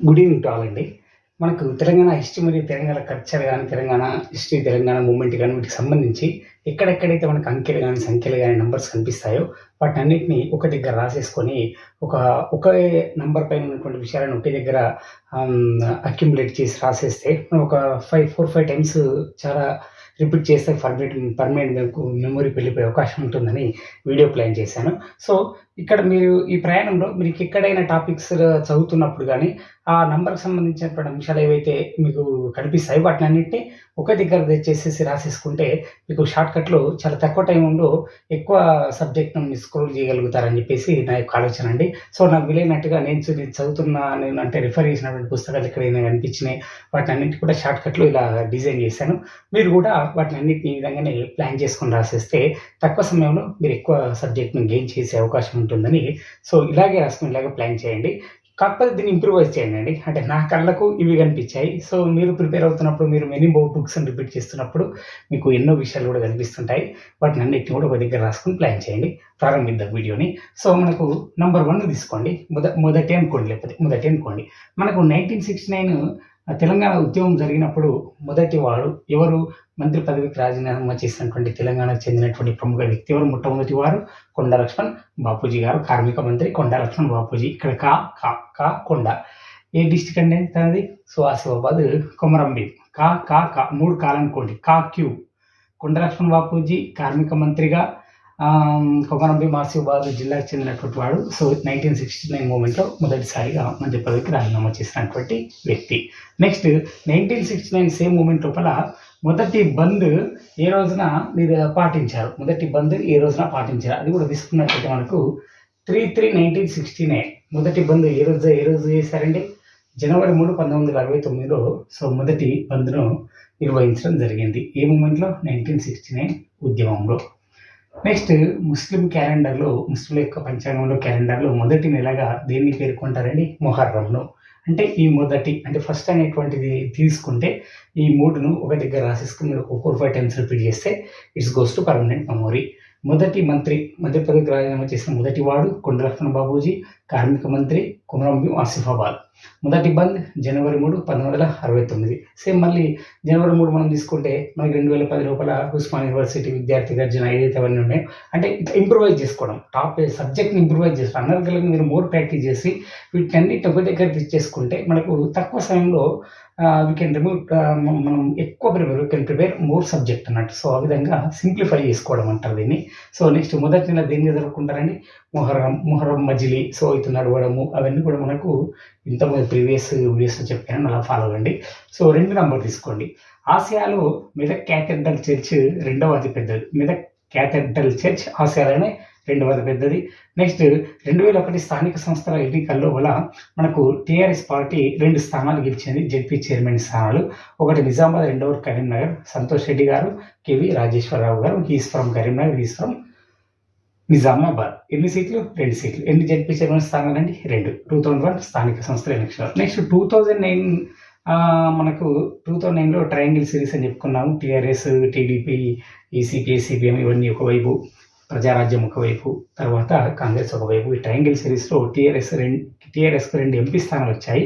Good evening to all అండి. మనకు Telangana history మరియు తెలంగాణ కల్చర్ కానీ తెలంగాణ హిస్టరీ తెలంగాణ మూమెంట్ కానీ వీటికి సంబంధించి ఎక్కడెక్కడైతే మనకు అంకెలు కానీ సంఖ్యలు కానీ నంబర్స్ కనిపిస్తాయో వాటి ఒక దగ్గర రాసేసుకొని ఒక ఒకే నంబర్ పైన ఉన్నటువంటి విషయాలను ఒకే దగ్గర అక్యుములేట్ చేసి రాసేస్తే మనం ఒక ఫైవ్ ఫోర్ ఫైవ్ టైమ్స్ చాలా రిపీట్ చేస్తే పర్మనెంట్ పర్మనెంట్ మెమొరీకి వెళ్ళిపోయే అవకాశం ఉంటుందని వీడియో ప్లాన్ చేశాను. సో ఇక్కడ మీరు ఈ ప్రయాణంలో మీకు ఎక్కడైనా టాపిక్స్ చదువుతున్నప్పుడు కానీ ఆ నంబర్కి సంబంధించినటువంటి అంశాలు ఏవైతే మీకు కనిపిస్తాయి వాటిని అన్నింటినీ ఒక దగ్గర తెచ్చేసేసి రాసేసుకుంటే మీకు షార్ట్ మార్కెట్లో చాలా తక్కువ టైంలో ఎక్కువ సబ్జెక్ట్ను స్క్రోల్ చేయగలుగుతారని చెప్పేసి నా యొక్క ఆలోచన అండి. సో నాకు వీలైనట్టుగా నేను నేను చదువుతున్న నేను అంటే రిఫర్ చేసినటువంటి పుస్తకాలు ఎక్కడైనా కనిపించినాయి వాటిని అన్నింటి కూడా షార్ట్కట్లో ఇలా డిజైన్ చేశాను. మీరు కూడా వాటిని అన్నింటిని ఈ విధంగానే ప్లాన్ చేసుకొని రాసేస్తే తక్కువ సమయంలో మీరు ఎక్కువ సబ్జెక్ట్ను గెయిన్ చేసే అవకాశం ఉంటుందని. సో ఇలాగే రాసుకుని ఇలాగే ప్లాన్ చేయండి. కాకపోతే దీన్ని ఇంప్రూవైజ్ చేయండి. అండి అంటే నా కళ్ళకు ఇవి కనిపించాయి. సో మీరు ప్రిపేర్ అవుతున్నప్పుడు మీరు మెనీ బుక్స్ రిపీట్ చేస్తున్నప్పుడు మీకు ఎన్నో విషయాలు కూడా కనిపిస్తుంటాయి. వాటిని అన్నిటిని కూడా ఒక దగ్గర రాసుకుని ప్లాన్ చేయండి. ప్రారంభిద్దాం వీడియోని. సో మనకు నంబర్ వన్ తీసుకోండి. మొద మొదటి అనుకోండి లేకపోతే మొదటి అనుకోండి. మనకు నైన్టీన్ సిక్స్టీ నైన్ తెలంగాణ ఉద్యమం జరిగినప్పుడు మొదటి వాడు ఎవరు? మంత్రి పదవికి రాజీనామా చేసినటువంటి తెలంగాణకు చెందినటువంటి ప్రముఖ వ్యక్తి ఎవరు? మొట్టమొదటి వారు కొండ లక్ష్మణ్ బాపూజీ గారు. కార్మిక మంత్రి కొండ లక్ష్మణ్ బాపూజీ. ఇక్కడ కా కా కా కొండ. ఏ డిస్టిక్ అండి తనది? సో ఆసిఫాబాద్ కొమరంభీం. కా కా కా మూడు కాలనుకోండి కా క్యూ. కొండ లక్ష్మణ్ బాపూజీ కార్మిక మంత్రిగా. కొమరంభీం ఆసిఫాబాద్ జిల్లాకు చెందినటువంటి వాడు. సో నైన్టీన్ సిక్స్టీ నైన్ మూమెంట్లో మొదటిసారిగా మంచి పదవికి రాజీనామా చేసినటువంటి వ్యక్తి. Next nineteen sixty nine same movement లోపల మొదటి బంద్ ఏ రోజున మీరు పాటించారు? మొదటి బంద్ ఏ రోజున పాటించారు? అది కూడా తీసుకున్నట్లయితే మనకు three three nineteen sixty nine మొదటి బంద్ ఏ రోజు ఏ రోజు చేశారండి? జనవరి మూడు పంతొమ్మిది వందల అరవై తొమ్మిదిలో సో మొదటి బంద్ను నిర్వహించడం జరిగింది. ఏ మూమెంట్లో నైన్టీన్ సిక్స్టీ నైన్ ఉద్యమంలో. నెక్స్ట్ ముస్లిం క్యాలెండర్లో ముస్లిం యొక్క పంచాంగంలో క్యాలెండర్లో మొదటి నెలగా దేన్ని పేర్కొంటారండి? మొహర్రంను. అంటే ఈ మొదటి అంటే ఫస్ట్ అనేటువంటిది తీసుకుంటే ఈ మూడును ఒక దగ్గర రాసేసుకుని మీరు ఒక ఫోర్ ఫైవ్ టైమ్స్ రిపీట్ చేస్తే it's goes to permanent memory. మొదటి మంత్రి మధ్యప్రదేశ్ రాజీనామా చేసిన మొదటి వాడు కొండలక్ష్మణ బాబూజీ కార్మిక మంత్రి కుమరంభీం ఆసిఫాబాద్. మొదటి బంద్ జనవరి మూడు పంతొమ్మిది వందల అరవై తొమ్మిది. సేమ్ మళ్ళీ జనవరి మూడు మనం తీసుకుంటే మనకి రెండు వేల పది లోపల ఉస్మాన్ యూనివర్సిటీ విద్యార్థి గర్జన ఏదైతే అవన్నీ ఉన్నాయో అంటే ఇట్లా ఇంప్రూవైజ్ చేసుకోవడం టాప్ సబ్జెక్ట్ని ఇంప్రూవైజ్ చేసుకోవడం అనర్గలంగా మీరు మోర్ ప్రాక్టీస్ చేసి వీటన్నిటి ఒక దగ్గర తెచ్చేసుకుంటే మనకు తక్కువ సమయంలో వీ కెన్ రిమూవ్ మనం ఎక్కువ prepare we can prepare more subject అన్నట్టు. సో ఆ విధంగా సింప్లిఫై చేసుకోవడం అంటారు దీన్ని. సో నెక్స్ట్ మొదటి నెల దేన్ని జరుపుకుంటారండి మొహరం మొహరం మజిలీ సో ఇటు నడవడము అవన్నీ కూడా మనకు ఇంతకుముందు ప్రీవియస్ వీడియోస్లో చెప్పాను అలా ఫాలో అవ్వండి. సో రెండు నెంబర్ తీసుకోండి. ఆసియాలో మెదక్ క్యాథెడ్రల్ చర్చ్ రెండవ అతి పెద్దది. మెదక్ క్యాథెడ్రల్ చర్చ్ ఆసియాలోనే రెండవ పెద్దది. నెక్స్ట్ రెండు వేల ఒకటి స్థానిక సంస్థల ఎన్నికల్లో వల్ల మనకు టీఆర్ఎస్ పార్టీ రెండు స్థానాలు గెలిచింది. జెడ్పీ చైర్మన్ స్థానాలు. ఒకటి నిజామాబాద్ రెండవ Karimnagar. Santosh Reddy garu K V Rajeswara Rao garu he's from Karimnagar he's from Nizamabad. ఎన్ని సీట్లు? రెండు సీట్లు. ఎన్ని జడ్పీ చైర్మన్ స్థానాలు అండి రెండు. టూ థౌజండ్ వన్ స్థానిక సంస్థల ఎన్నికలు నెక్స్ట్ టూ థౌజండ్ నైన్ మనకు టూ థౌజండ్ నైన్లో ట్రయాంగిల్ సిరీస్ అని చెప్పుకున్నాము. టీఆర్ఎస్ టీడీపీ ఈసీపీ సిపిఎం ఇవన్నీ ఒకవైపు. ప్రజారాజ్యం ఒకవైపు తర్వాత కాంగ్రెస్ ఒకవైపు ఈ ట్రయాంగిల్ సిరీస్లో టీఆర్ఎస్ రెండు టీఆర్ఎస్కి రెండు ఎంపీ స్థానాలు వచ్చాయి.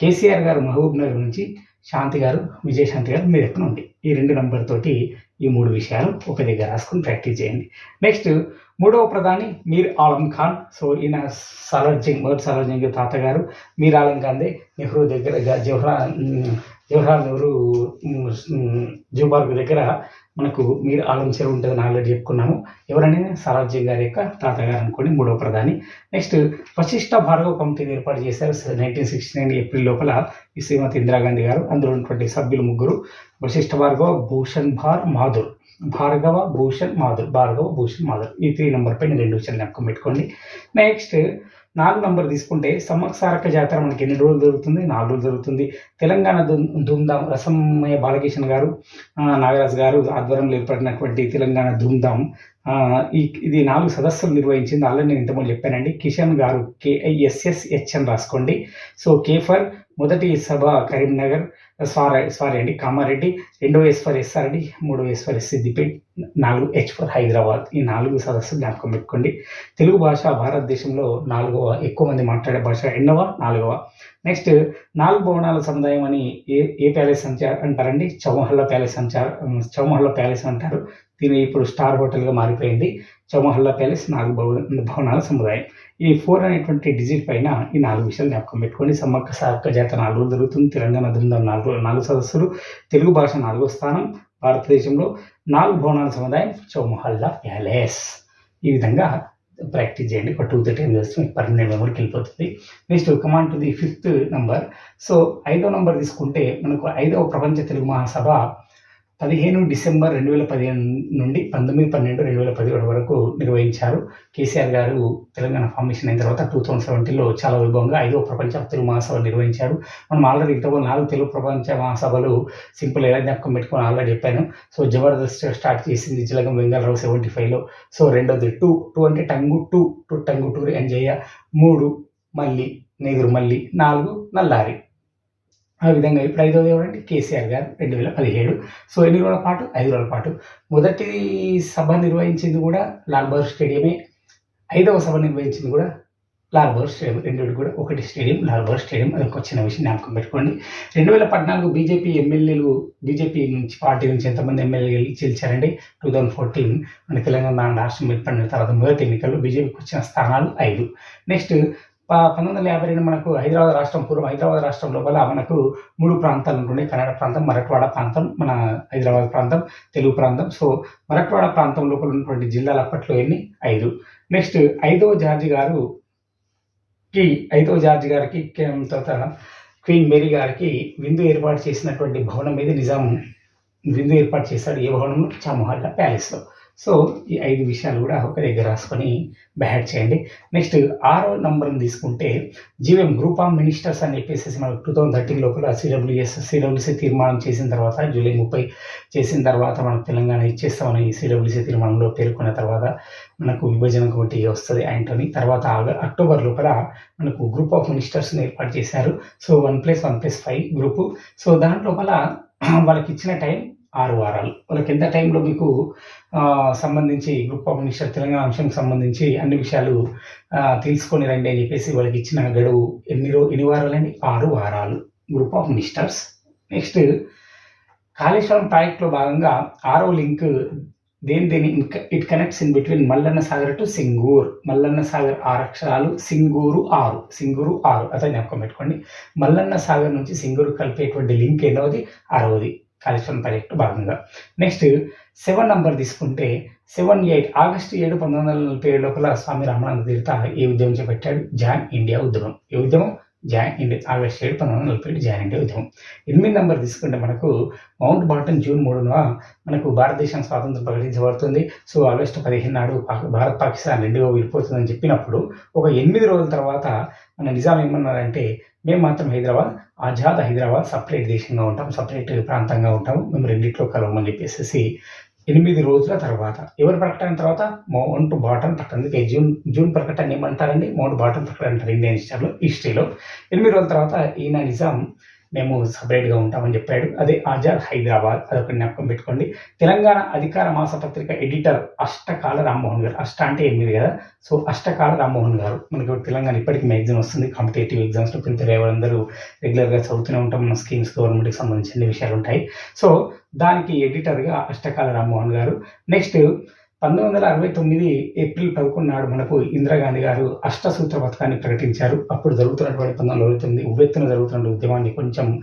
కేసీఆర్ గారు మహబూబ్ నగర్ నుంచి శాంతి గారు విజయశాంతి గారు మీ దగ్గర ఉంది ఈ రెండు నంబర్ తోటి ఈ మూడు విషయాలు ఒక దగ్గర రాసుకుని ప్రాక్టీస్ చేయండి. నెక్స్ట్ మూడవ ప్రధాని మీర్ ఆలం ఖాన్. సో ఈయన సాలార్ జంగ్ మొదటి సాలార్ తాతగారు మీర్ ఆలం ఖాన్దే నెహ్రూ దగ్గర జవహర్ జవహర్లాల్ నెహ్రూ జూ నెహ్రూ జూబార్గ్ దగ్గర మనకు మీరు ఆలం చెరువు ఉంటుందని ఆల్రెడీ చెప్పుకున్నాము. ఎవరైనా సాలార్ గారి యొక్క తాతగారు అనుకోండి మూడవ ప్రధాని. నెక్స్ట్ వశిష్ట భార్గవ కమిటీని ఏర్పాటు చేశారు నైన్టీన్ సిక్స్టీ నైన్ ఏప్రిల్ లోపల ఈ శ్రీమతి ఇందిరాగాంధీ గారు. అందులో ఉన్నటువంటి సభ్యులు ముగ్గురు వశిష్ఠ భార్గవ భూషణ్ భార్ మాధుర్. భార్గవ భూషణ్ మాధుర్ భార్గవ భూషణ్ మాధుర్. ఈ త్రీ నెంబర్ పైన రెండు విషయాలు జ్ఞాపకం పెట్టుకోండి. నెక్స్ట్ నాలుగు నంబర్ తీసుకుంటే సమ్మసారక జాతర మనకి ఎన్ని రోజులు జరుగుతుంది? నాలుగు రోజులు జరుగుతుంది. తెలంగాణ ధూమ్ధాం ధూమ్ధామ్ రసమయ్య బాలకిషన్ గారు నాగరాజ్ నాగరాజు గారు ఆధ్వర్యంలో ఏర్పడినటువంటి తెలంగాణ ధూమ్ధాం ఈ ఇది నాలుగు సదస్సులు నిర్వహించింది. ఆల్రెడీ నేను ఇంతకుముందు చెప్పానండి. కిషన్ గారు కేఐఎస్ఎస్హెచ్ అని రాసుకోండి. సో కేఫర్ మొదటి సభ కరీంనగర్ సారీ సారీ అండి కామారెడ్డి రెండో ఎస్ ఫర్ ఎస్ఆర్ అండి మూడో ఎస్ ఫర్ ఎస్ సిద్దిపేట్ నాలుగు హెచ్ ఫర్ హైదరాబాద్. ఈ నాలుగు సదస్సులు జ్ఞాపకం పెట్టుకోండి. తెలుగు భాష భారతదేశంలో నాలుగవ ఎక్కువ మంది మాట్లాడే భాష ఎన్నవ నాలుగవ. నెక్స్ట్ నాలుగు భవనాల సముదాయం అని ఏ ఏ ప్యాలెస్ అంటారండి? చౌమహల్ల ప్యాలెస్ అంటారు చౌమహల్ల ప్యాలెస్ అంటారు. దీని ఇప్పుడు స్టార్ హోటల్గా మారిపోయింది. చౌమహల్లా ప్యాలెస్ నాలుగు భవన భవనాల సముదాయం. ఈ ఫోర్ అనేటువంటి డిజిట్ పైన ఈ నాలుగు విషయాలు జ్ఞాపకం పెట్టుకోండి. సమ్మక్క సారక్క జాత నాలుగు జరుగుతుంది. తెలంగాణ బృందం నాలుగు నాలుగు సదస్సులు. తెలుగు భాష నాలుగో స్థానం. భారతదేశంలో నాలుగు భవనాల సముదాయం. చౌమహల్లా ప్యాలెస్. ఈ విధంగా ప్రాక్టీస్ చేయండి. ఒక టూ త్రీ టైం చేస్తే మీకు పర్మనెంట్ మెమరీకి వెళ్ళిపోతుంది. Next command to the fifth number. So ఐదో నంబర్ తీసుకుంటే మనకు ఐదవ ప్రపంచ తెలుగు మహాసభ పదిహేను డిసెంబర్ రెండు వేల పదిహేను నుండి పంతొమ్మిది పన్నెండు రెండు వేల పదిహేడు వరకు నిర్వహించారు. కేసీఆర్ గారు తెలంగాణ ఫార్మేషన్ అయిన తర్వాత టూ థౌసండ్ సెవెంటీన్లో చాలా వైభవంగా ఐదో ప్రపంచ తెలుగు మహాసభ నిర్వహించారు. మనం ఆల్రెడీ ఇంతకు నాలుగు తెలుగు ప్రపంచ మహాసభలు సింపుల్ ఎలా జ్ఞాపకం పెట్టుకొని ఆల్రెడీ చెప్పాను. సో జబర్దస్త్ స్టార్ట్ చేసింది జిలగం వెంగళరావు సెవెంటీ ఫైవ్లో. సో రెండోది టూ టూ అంటే టంగు టూ టూ టంగు టూరి అంజయ్య మూడు మళ్ళీ నెగురు మళ్ళీ నాలుగు నల్లారి. ఆ విధంగా ఇప్పుడు ఐదవది ఎవరంటే కేసీఆర్ గారు రెండు వేల పదిహేడు. సో ఎన్ని రోజుల పాటు? ఐదు రోజుల పాటు. మొదటి సభ నిర్వహించింది కూడా లాల్ బహదూర్ స్టేడియమే. ఐదవ సభ నిర్వహించింది కూడా లాల్ బహదూర్ స్టేడియం. రెండు కూడా ఒకటి స్టేడియం లాల్ బహదూర్ స్టేడియం. అది ఒక చిన్న విషయం జ్ఞాపకం పెట్టుకోండి. రెండు వేల పద్నాలుగు బీజేపీ ఎమ్మెల్యేలు బీజేపీ నుంచి పార్టీ నుంచి ఎంతమంది ఎమ్మెల్యేలు గెలిచారండి టూ థౌజండ్ ఫోర్టీన్ మన తెలంగాణ రాష్ట్రం ఏర్పడిన తర్వాత మొదటి ఎన్నికల్లో బీజేపీకి వచ్చిన స్థానాలు ఐదు. నెక్స్ట్ పంతొమ్మిది వందల యాభై రెండు మనకు హైదరాబాద్ రాష్ట్రం పూర్వం హైదరాబాద్ రాష్ట్రం లోపల మనకు మూడు ప్రాంతాలు ఉంటుండే. కన్నడ ప్రాంతం మరట్వాడ ప్రాంతం మన హైదరాబాద్ ప్రాంతం తెలుగు ప్రాంతం. సో మరట్వాడ ప్రాంతం లోపల ఉన్నటువంటి జిల్లాలు అప్పట్లో ఎన్ని? ఐదు. నెక్స్ట్ ఐదవ జార్జి గారు కి ఐదవ జార్జి గారికి తర్వాత క్వీన్ మేరీ గారికి విందు ఏర్పాటు చేసినటువంటి భవనం మీద నిజాం విందు ఏర్పాటు చేశాడు ఏ భవనంలో? చామహల్లా ప్యాలెస్లో. సో ఈ ఐదు విషయాలు కూడా ఒక దగ్గర రాసుకొని బ్యాడ్ చేయండి. నెక్స్ట్ ఆరో నంబర్ని తీసుకుంటే జీవీఎం గ్రూప్ ఆఫ్ మినిస్టర్స్ అని చెప్పేసి మనకు టూ థౌజండ్ థర్టీన్ లోపల సిడబ్ల్యూఎస్ సిడబ్ల్యూసీ తీర్మానం చేసిన తర్వాత జూలై ముప్పై చేసిన తర్వాత మనకు తెలంగాణ ఇచ్చేస్తామని సిడబ్ల్యూసీ తీర్మానంలో పేర్కొన్న తర్వాత మనకు విభజన కమిటీ వస్తుంది యాంటోనీ. తర్వాత అక్టోబర్ లోపల మనకు గ్రూప్ ఆఫ్ మినిస్టర్స్ని ఏర్పాటు చేశారు. So one plus one plus five group. So దాంట్లోపల వాళ్ళకి ఇచ్చిన టైం ఆరు వారాలు. వాళ్ళకి ఎంత టైంలో మీకు సంబంధించి గ్రూప్ ఆఫ్ మినిస్టర్ తెలంగాణ అంశంకి సంబంధించి అన్ని విషయాలు తెలుసుకొని రండి అని చెప్పేసి వాళ్ళకి ఇచ్చిన గడువు ఎన్ని రో ఎన్ని వారాలండి? ఆరు వారాలు group of ministers. Next Kaleshwaram ప్రాజెక్ట్లో భాగంగా ఆరో లింక్ దేని దేని it connects in between Mallanna Sagar to Singur. Mallanna Sagar ఆరు అక్షరాలు సింగూరు ఆరు సింగూరు ఆరు. అతను జ్ఞాపకం పెట్టుకోండి. మల్లన్న సాగర్ నుంచి సింగూరు కలిపేటువంటి లింక్ ఎన్నోది ఆరవది. కాళేశ్వరం ప్రాజెక్టు భాగంగా. నెక్స్ట్ సెవెన్ నంబర్ తీసుకుంటే సెవెన్ ఎయిట్ ఆగస్టు ఏడు పంతొమ్మిది వందల నలభై ఏడు లోపల స్వామి రామానంద తీర్థ ఏ ఉద్యమం చేపట్టాడు? జాన్ ఇండియా ఉద్యమం. ఏ ఉద్యమం? జాయిన్ ఇండి ఆగస్టు ఏడు పంతొమ్మిది నలభై ఏడు జాన్ ఇండియా ఉద్యమం. ఎనిమిది నెంబర్ తీసుకుంటే మనకు మౌంట్ బాటన్ జూన్ మూడున మనకు భారతదేశం స్వాతంత్రం ప్రకటించబడుతుంది. సో ఆగస్టు పదిహేను నాడు భారత్ పాకిస్తాన్ రెండుగా విడిపోతుందని చెప్పినప్పుడు ఒక ఎనిమిది రోజుల తర్వాత మన నిజాం ఏమన్నారంటే మేము మాత్రం హైదరాబాద్ ఆజాద్ హైదరాబాద్ సపరేట్ దేశంగా ఉంటాం సపరేట్ ప్రాంతంగా ఉంటాం మేము రెండిట్లో కలవమని చెప్పేసి ఎనిమిది రోజుల తర్వాత ఎవరి ప్రకటన తర్వాత? మౌంట్ బాటన్ ప్రకటన. అందుకే జూన్ జూన్ ప్రకటన ఏమంటారండి? మౌంట్ బాటన్ ప్రకటన అంటారు ఇండియన్ హిస్టరీలో హిస్టరీలో. ఎనిమిది రోజుల తర్వాత ఈయన నిజాం మేము సపరేట్గా ఉంటామని చెప్పాడు. అదే ఆజాద్ హైదరాబాద్ అదొక జ్ఞాపకం పెట్టుకోండి. తెలంగాణ అధికార మాసపత్రిక ఎడిటర్ అష్టకాల రామ్మోహన్ గారు అష్ట అంటే ఎనిమిది కదా? సో అష్టకాల రామ్మోహన్ గారు మనకి తెలంగాణ ఇప్పటికీ మ్యాగ్జిన్ వస్తుంది. కాంపిటేటివ్ ఎగ్జామ్స్లో ప్రిపేర్ అయ్యే రెగ్యులర్గా చదువుతూనే ఉంటాం. మన స్కీమ్స్ గవర్నమెంట్కి సంబంధించిన విషయాలు ఉంటాయి. సో దానికి ఎడిటర్గా అష్టకాల రామ్మోహన్ గారు. నెక్స్ట్ పంతొమ్మిది వందల అరవై తొమ్మిది ఏప్రిల్ పదకొండు నాడు మనకు ఇందిరాగాంధీ గారు అష్టసూత్ర పథకాన్ని ప్రకటించారు. అప్పుడు జరుగుతున్నటువంటి పంతొమ్మిది వందల అరవై తొమ్మిది ఉవ్వెత్తున జరుగుతున్న ఉద్యమాన్ని కొంచెం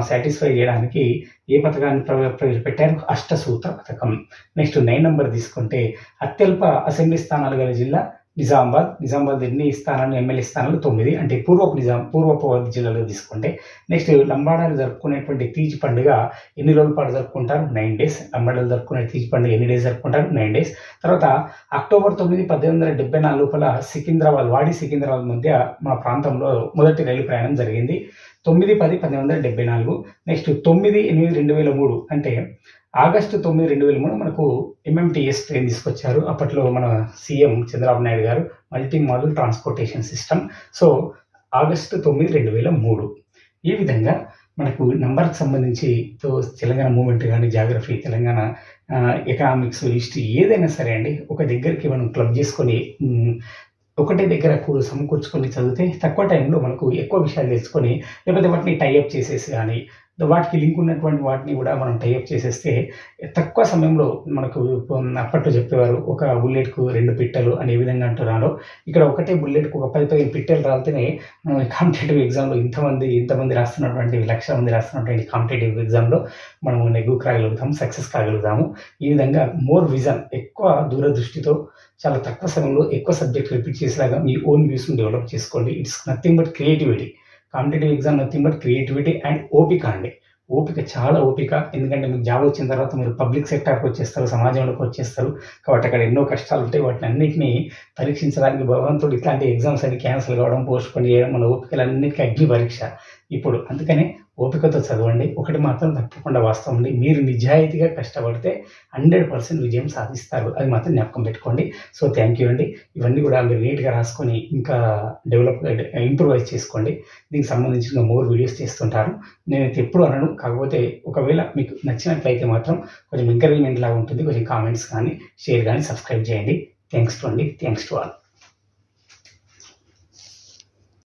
సాటిస్ఫై చేయడానికి ఏ పథకాన్ని ప్రవ- ప్రవేశపెట్టారు? అష్టసూత్ర పథకం. నెక్స్ట్ నైన్ నెంబర్ తీసుకుంటే అత్యల్ప అసెంబ్లీ స్థానాలు గల జిల్లా నిజామాబాద్ నిజామాబాద్ ఎన్ని స్థానాలు ఎమ్మెల్యే స్థానాలు? తొమ్మిది. అంటే పూర్వపు నిజాం పూర్వపు జిల్లాలో తీసుకుంటే నెక్స్ట్ లంబాడాలు జరుపుకునేటువంటి తీజ్ పండుగ ఎన్ని రోజుల పాటు జరుపుకుంటారు? Nine days. లంబాడాలు జరుపుకునే తీజ్ పండుగ ఎన్ని డేస్ జరుపుకుంటారు? Nine days. తర్వాత అక్టోబర్ తొమ్మిది పద్దెనిమిది వందల డెబ్బై నాలుగు లోపల సికింద్రాబాద్ వాడి సికింద్రాబాద్ మధ్య మా ప్రాంతంలో మొదటి రైలు ప్రయాణం జరిగింది. తొమ్మిది పది పద్దెనిమిది వందల డెబ్బై నాలుగు. నెక్స్ట్ తొమ్మిది ఎనిమిది రెండు వేల మూడు. అంటే ఆగస్టు తొమ్మిది రెండు వేల మూడు మనకు ఎంఎంటీఎస్ ట్రైన్ తీసుకొచ్చారు. అప్పట్లో మన CM Chandrababu Naidu garu multi model transportation system so August తొమ్మిది రెండు వేల మూడు. ఈ విధంగా మనకు నంబర్కి సంబంధించి తెలంగాణ మూమెంట్ కానీ జాగ్రఫీ తెలంగాణ ఎకనామిక్స్ హిస్టరీ ఏదైనా సరే అండి ఒక దగ్గరికి మనం క్లబ్ చేసుకొని ఒకటే దగ్గర సమకూర్చుకొని చదివితే తక్కువ టైంలో మనకు ఎక్కువ విషయాలు తెలుసుకొని లేకపోతే వాటిని టైఅప్ చేసేసి కానీ వాటికి లింక్ ఉన్నటువంటి వాటిని కూడా మనం టైఅప్ చేసేస్తే తక్కువ సమయంలో మనకు అప్పట్లో చెప్పేవారు ఒక బుల్లెట్కు రెండు పిట్టలు అనే విధంగా అంటున్నారో. ఇక్కడ ఒకటే బుల్లెట్కు ఒక పది పదిహేను పిట్టలు రాలితేనే కాంపిటేటివ్ ఎగ్జామ్లో ఇంతమంది ఇంతమంది రాస్తున్నటువంటి లక్షల మంది రాస్తున్నటువంటి కాంపిటేటివ్ ఎగ్జామ్లో మనం నెగ్గు కాగలుగుతాము సక్సెస్ కాగలుగుతాము. ఈ విధంగా మోర్ విజన్ ఎక్కువ దూరదృష్టితో చాలా తక్కువ సమయంలో ఎక్కువ సబ్జెక్ట్ రిపీట్ చేసేలాగా మీ ఓన్ వ్యూస్ని డెవలప్ చేసుకోండి. It's nothing but creativity competitive exam nothing but creativity and ఓపిక అండి. ఓపిక చాలా ఓపిక. ఎందుకంటే మీకు జాబ్ వచ్చిన తర్వాత మీరు పబ్లిక్ సెక్టార్కి వచ్చేస్తారు సమాజంలోకి వచ్చేస్తారు. కాబట్టి అక్కడ ఎన్నో కష్టాలు ఉంటాయి. వాటిని అన్నింటినీ పరీక్షించడానికి భగవంతుడు ఇట్లాంటి ఎగ్జామ్స్ అన్ని క్యాన్సిల్ కావడం పోస్ట్ పోన్ చేయడం మన ఓపికలన్నిటికీ అగ్ని పరీక్ష. ఇప్పుడు అందుకనే ఓపికతో చదవండి. ఒకటి మాత్రం తప్పకుండా వాస్తవం అండి మీరు నిజాయితీగా కష్టపడితే హండ్రెడ్ పర్సెంట్ విజయం సాధిస్తారు. అది మాత్రం జ్ఞాపకం పెట్టుకోండి. సో థ్యాంక్ యూ అండి. ఇవన్నీ కూడా మీరు నీట్గా రాసుకొని ఇంకా డెవలప్ ఇంప్రూవైజ్ చేసుకోండి. దీనికి సంబంధించిన మోర్ వీడియోస్ చేస్తుంటారు. నేనైతే ఎప్పుడు అనను. కాకపోతే ఒకవేళ మీకు నచ్చినట్లయితే మాత్రం కొంచెం ఎంకరేజ్మెంట్ లాగా ఉంటుంది. కొంచెం కామెంట్స్ కానీ షేర్ కానీ సబ్స్క్రైబ్ చేయండి. థ్యాంక్స్ టు అండి. Thanks to all